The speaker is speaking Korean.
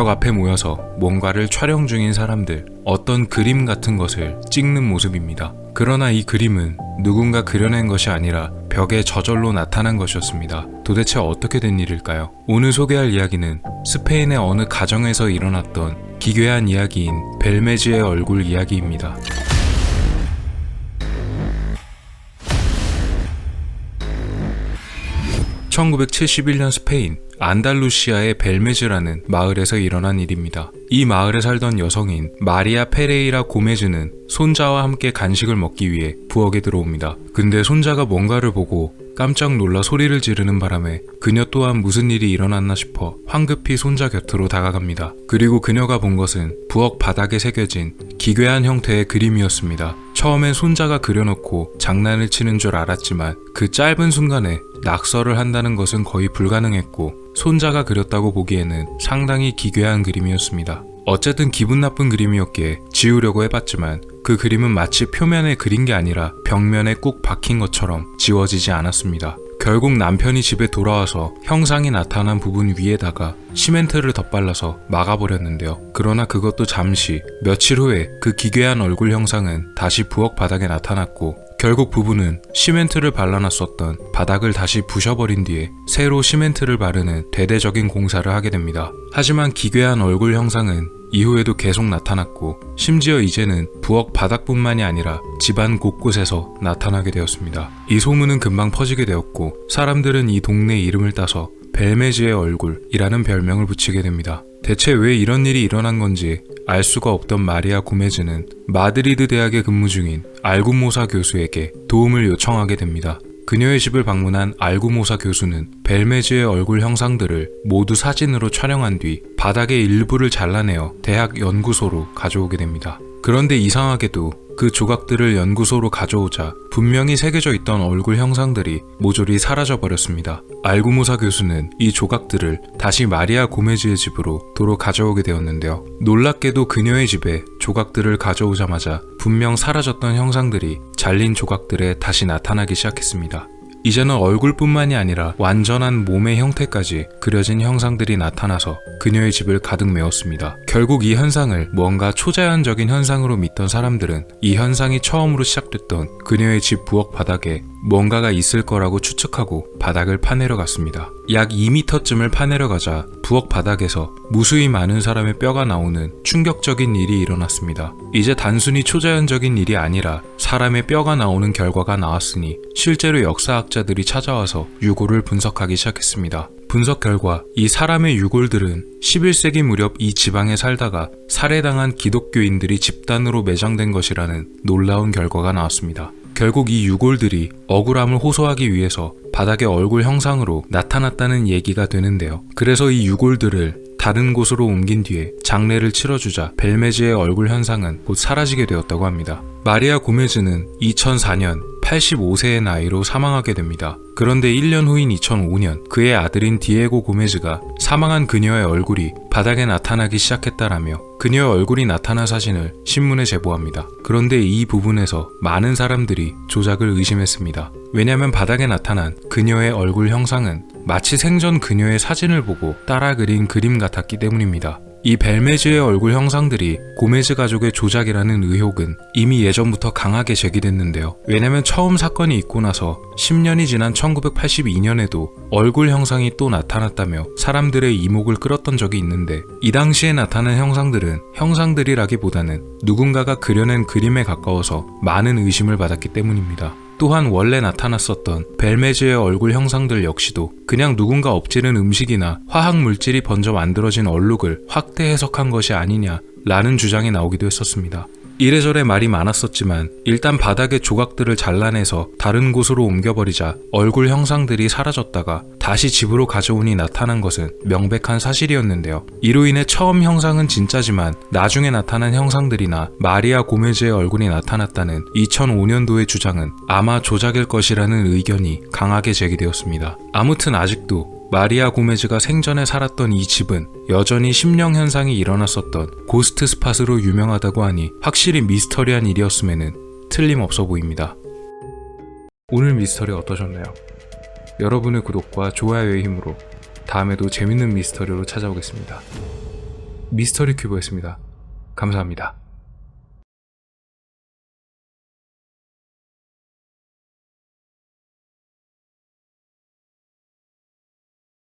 벽 앞에 모여서 뭔가를 촬영 중인 사람들, 어떤 그림 같은 것을 찍는 모습입니다. 그러나 이 그림은 누군가 그려낸 것이 아니라 벽에 저절로 나타난 것이었습니다. 도대체 어떻게 된 일일까요? 오늘 소개할 이야기는 스페인의 어느 가정에서 일어났던 기괴한 이야기인 벨메즈의 얼굴 이야기입니다. 1971년 스페인 안달루시아의 벨메즈라는 마을에서 일어난 일입니다. 이 마을에 살던 여성인 마리아 페레이라 고메즈는 손자와 함께 간식을 먹기 위해 부엌에 들어옵니다. 근데 손자가 뭔가를 보고 깜짝 놀라 소리를 지르는 바람에 그녀 또한 무슨 일이 일어났나 싶어 황급히 손자 곁으로 다가갑니다. 그리고 그녀가 본 것은 부엌 바닥에 새겨진 기괴한 형태의 그림이었습니다. 처음엔 손자가 그려놓고 장난을 치는 줄 알았지만 그 짧은 순간에 낙서를 한다는 것은 거의 불가능했고 손자가 그렸다고 보기에는 상당히 기괴한 그림이었습니다. 어쨌든 기분 나쁜 그림이었기에 지우려고 해봤지만 그 그림은 마치 표면에 그린 게 아니라 벽면에 꾹 박힌 것처럼 지워지지 않았습니다. 결국 남편이 집에 돌아와서 형상이 나타난 부분 위에다가 시멘트를 덧발라서 막아버렸는데요. 그러나 그것도 잠시 며칠 후에 그 기괴한 얼굴 형상은 다시 부엌 바닥에 나타났고 결국 부부는 시멘트를 발라놨었던 바닥을 다시 부셔버린 뒤에 새로 시멘트를 바르는 대대적인 공사를 하게 됩니다. 하지만 기괴한 얼굴 형상은 이후에도 계속 나타났고 심지어 이제는 부엌 바닥뿐만이 아니라 집안 곳곳에서 나타나게 되었습니다. 이 소문은 금방 퍼지게 되었고 사람들은 이 동네 이름을 따서 벨메즈의 얼굴이라는 별명을 붙이게 됩니다. 대체 왜 이런 일이 일어난 건지 알 수가 없던 마리아 고메즈는 마드리드 대학에 근무 중인 알구모사 교수에게 도움을 요청하게 됩니다. 그녀의 집을 방문한 알구모사 교수는 벨메즈의 얼굴 형상들을 모두 사진으로 촬영한 뒤 바닥의 일부를 잘라내어 대학 연구소로 가져오게 됩니다. 그런데 이상하게도 그 조각들을 연구소로 가져오자 분명히 새겨져 있던 얼굴 형상들이 모조리 사라져 버렸습니다. 알구모사 교수는 이 조각들을 다시 마리아 고메즈의 집으로 도로 가져오게 되었는데요. 놀랍게도 그녀의 집에 조각들을 가져오자마자 분명 사라졌던 형상들이 잘린 조각들에 다시 나타나기 시작했습니다. 이제는 얼굴뿐만이 아니라 완전한 몸의 형태까지 그려진 형상들이 나타나서 그녀의 집을 가득 메웠습니다. 결국 이 현상을 뭔가 초자연적인 현상으로 믿던 사람들은 이 현상이 처음으로 시작됐던 그녀의 집 부엌 바닥에 뭔가가 있을 거라고 추측하고 바닥을 파내려 갔습니다. 약 2m쯤을 파내려 가자 부엌 바닥에서 무수히 많은 사람의 뼈가 나오는 충격적인 일이 일어났습니다. 이제 단순히 초자연적인 일이 아니라 사람의 뼈가 나오는 결과가 나왔으니 실제로 역사학자들이 찾아와서 유골을 분석하기 시작했습니다. 분석 결과 이 사람의 유골들은 11세기 무렵 이 지방에 살다가 살해당한 기독교인들이 집단으로 매장된 것이라는 놀라운 결과가 나왔습니다. 결국 이 유골들이 억울함을 호소하기 위해서 바닥의 얼굴 형상으로 나타났다는 얘기가 되는데요. 그래서 이 유골들을 다른 곳으로 옮긴 뒤에 장례를 치러주자 벨메즈의 얼굴 현상은 곧 사라지게 되었다고 합니다. 마리아 고메즈는 2004년 85세의 나이로 사망하게 됩니다. 그런데 1년 후인 2005년 그의 아들인 디에고 고메즈가 사망한 그녀의 얼굴이 바닥에 나타나기 시작했다라며 그녀의 얼굴이 나타난 사진을 신문에 제보합니다. 그런데 이 부분에서 많은 사람들이 조작을 의심했습니다. 왜냐하면 바닥에 나타난 그녀의 얼굴 형상은 마치 생전 그녀의 사진을 보고 따라 그린 그림 같았기 때문입니다. 이 벨메즈의 얼굴 형상들이 고메즈 가족의 조작이라는 의혹은 이미 예전부터 강하게 제기됐는데요. 왜냐면 처음 사건이 있고 나서 10년이 지난 1982년에도 얼굴 형상이 또 나타났다며 사람들의 이목을 끌었던 적이 있는데 이 당시에 나타난 형상들은 형상들이라기보다는 누군가가 그려낸 그림에 가까워서 많은 의심을 받았기 때문입니다. 또한 원래 나타났었던 벨메즈의 얼굴 형상들 역시도 그냥 누군가 엎지른 음식이나 화학 물질이 번져 만들어진 얼룩을 확대 해석한 것이 아니냐 라는 주장이 나오기도 했었습니다. 이래저래 말이 많았었지만 일단 바닥의 조각들을 잘라내서 다른 곳으로 옮겨버리자 얼굴 형상들이 사라졌다가 다시 집으로 가져오니 나타난 것은 명백한 사실이었는데요. 이로 인해 처음 형상은 진짜지만 나중에 나타난 형상들이나 마리아 고메즈의 얼굴이 나타났다는 2005년도의 주장은 아마 조작일 것이라는 의견이 강하게 제기되었습니다. 아무튼 아직도 마리아 고메즈가 생전에 살았던 이 집은 여전히 심령 현상이 일어났었던 고스트 스팟으로 유명하다고 하니 확실히 미스터리한 일이었음에는 틀림없어 보입니다. 오늘 미스터리 어떠셨나요? 여러분의 구독과 좋아요의 힘으로 다음에도 재밌는 미스터리로 찾아오겠습니다. 미스터리 큐브였습니다. 감사합니다.